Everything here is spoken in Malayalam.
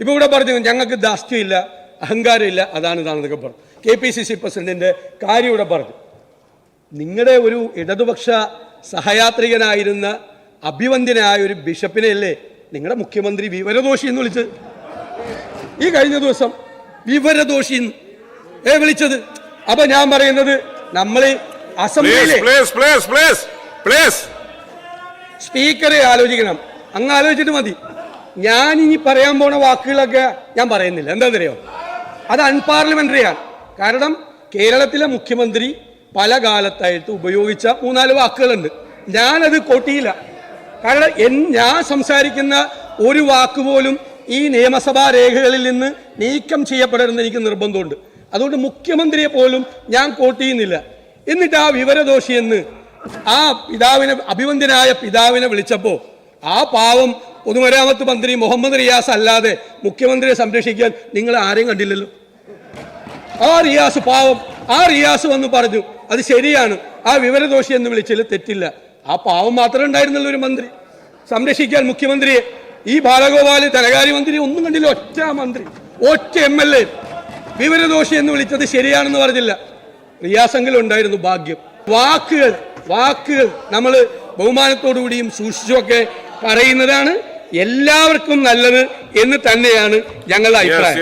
ഇപ്പൊ ഇവിടെ പറഞ്ഞു ഞങ്ങൾക്ക് ധാർഷ്ട്യമില്ല അഹങ്കാരമില്ല അതാണ് ഇതാണെന്നൊക്കെ പറഞ്ഞു. കെ പി സി സി പ്രസിഡന്റിന്റെ കാര്യം ഇവിടെ പറഞ്ഞു. നിങ്ങളുടെ ഒരു ഇടതുപക്ഷ സഹയാത്രികനായിരുന്ന അഭിവന്ദ്യനായ ഒരു ബിഷപ്പിനെയല്ലേ നിങ്ങളുടെ മുഖ്യമന്ത്രി വിവരദോഷി എന്ന് വിളിച്ചത്? ഈ കഴിഞ്ഞ ദിവസം വിവരദോഷി ഏ വിളിച്ചത്. അപ്പൊ ഞാൻ പറയുന്നത് നമ്മൾ അസംബ്ലിയിലെ. സ്പീക്കറെ ആലോചിക്കണം. അങ്ങ് ആലോചിച്ചിട്ട് മതി. ഞാൻ ഇനി പറയാൻ പോണ വാക്കുകളൊക്കെ ഞാൻ പറയുന്നില്ല. എന്താ അറിയോ അത് അൺപാർലമെന്ററിയാണ്. കാരണം കേരളത്തിലെ മുഖ്യമന്ത്രി പല കാലത്തായിട്ട് ഉപയോഗിച്ച മൂന്നാൽ വാക്കുകളുണ്ട്. ഞാനത് കൊട്ടിയില്ല. കാരണം എൻ ഞാൻ സംസാരിക്കുന്ന ഒരു വാക്ക് പോലും ഈ നിയമസഭാ രേഖകളിൽ നിന്ന് നീക്കം ചെയ്യപ്പെടരുന്ന് എനിക്ക് നിർബന്ധമുണ്ട്. അതുകൊണ്ട് മുഖ്യമന്ത്രിയെ പോലും ഞാൻ കോട്ട് ചെയ്യുന്നില്ല എന്നിട്ട് ആ വിവരദോഷിയെന്ന് ആ പിതാവിനെ അഭിവന്ദ്യനായ പിതാവിനെ വിളിച്ചപ്പോൾ ആ പാവം പൊതുമരാമത്ത് മന്ത്രി മുഹമ്മദ് റിയാസ് അല്ലാതെ മുഖ്യമന്ത്രിയെ സംരക്ഷിക്കാൻ നിങ്ങൾ ആരെയും കണ്ടില്ലല്ലോ? ആ റിയാസ് പാവം ആ റിയാസ് വന്ന് പറഞ്ഞു അത് ശരിയാണ് ആ വിവരദോഷി എന്ന് വിളിച്ചതിൽ തെറ്റില്ല. ആ പാവം മാത്രമേ ഉണ്ടായിരുന്നുള്ളൂ ഒരു മന്ത്രി. സംരക്ഷിക്കാൻ മുഖ്യമന്ത്രിയെ. ഈ ബാലഗോപാൽ ധനകാര്യമന്ത്രി ഒന്നും കണ്ടില്ല ഒറ്റ മന്ത്രി ഒറ്റ എം എൽ എ. വിവരദോഷി എന്ന് വിളിച്ചത് ശരിയാണെന്ന് പറഞ്ഞില്ല. റിയാസെങ്കിലും ഉണ്ടായിരുന്നു ഭാഗ്യം. വാക്കുകൾ വാക്കുകൾ നമ്മൾ ബഹുമാനത്തോടുകൂടിയും സൂക്ഷിച്ചുമൊക്കെ പറയുന്നതാണ് എല്ലാവർക്കും നല്ലത് എന്ന് തന്നെയാണ് ഞങ്ങളുടെ അഭിപ്രായം.